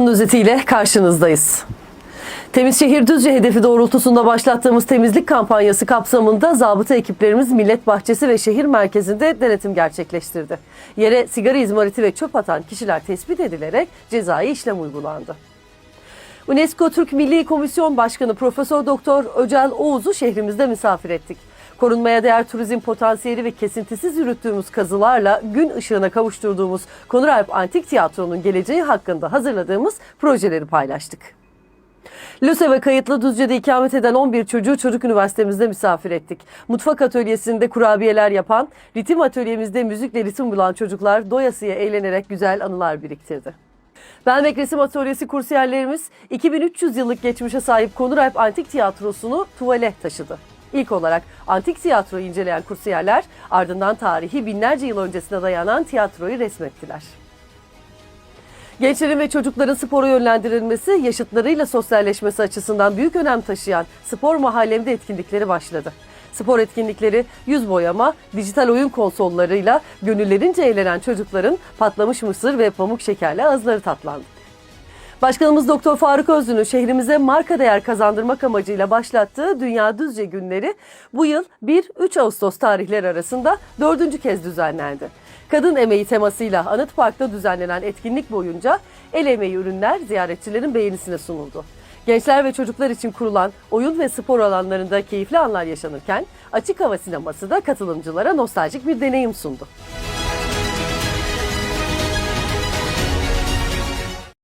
Haftanın özetiyle karşınızdayız. Temiz Şehir Düzce hedefi doğrultusunda başlattığımız temizlik kampanyası kapsamında zabıta ekiplerimiz Millet Bahçesi ve şehir merkezinde denetim gerçekleştirdi. Yere sigara izmariti ve çöp atan kişiler tespit edilerek cezai işlem uygulandı. UNESCO Türk Milli Komisyon Başkanı Profesör Doktor Öcel Oğuz'u şehrimizde misafir ettik. Korunmaya değer turizm potansiyeli ve kesintisiz yürüttüğümüz kazılarla gün ışığına kavuşturduğumuz Konuralp Antik Tiyatro'nun geleceği hakkında hazırladığımız projeleri paylaştık. LÖSEV'e kayıtlı Düzce'de ikamet eden 11 çocuğu çocuk üniversitemizde misafir ettik. Mutfak atölyesinde kurabiyeler yapan, ritim atölyemizde müzikle ritim bulan çocuklar doyasıya eğlenerek güzel anılar biriktirdi. Belmek Resim Atölyesi kursiyerlerimiz 2300 yıllık geçmişe sahip Konuralp Antik Tiyatrosu'nu tuvale taşıdı. İlk olarak antik tiyatroyu inceleyen kursiyerler ardından tarihi binlerce yıl öncesine dayanan tiyatroyu resmettiler. Gençlerin ve çocukların spora yönlendirilmesi, yaşıtlarıyla sosyalleşmesi açısından büyük önem taşıyan spor mahallemde etkinlikleri başladı. Spor etkinlikleri yüz boyama, dijital oyun konsollarıyla gönüllerince eğlenen çocukların patlamış mısır ve pamuk şekerle ağızları tatlandı. Başkanımız Doktor Faruk Özlü'nün şehrimize marka değer kazandırmak amacıyla başlattığı Dünya Düzce Günleri bu yıl 1-3 Ağustos tarihleri arasında dördüncü kez düzenlendi. Kadın emeği temasıyla Anıt Park'ta düzenlenen etkinlik boyunca el emeği ürünler ziyaretçilerin beğenisine sunuldu. Gençler ve çocuklar için kurulan oyun ve spor alanlarında keyifli anlar yaşanırken açık hava sineması da katılımcılara nostaljik bir deneyim sundu.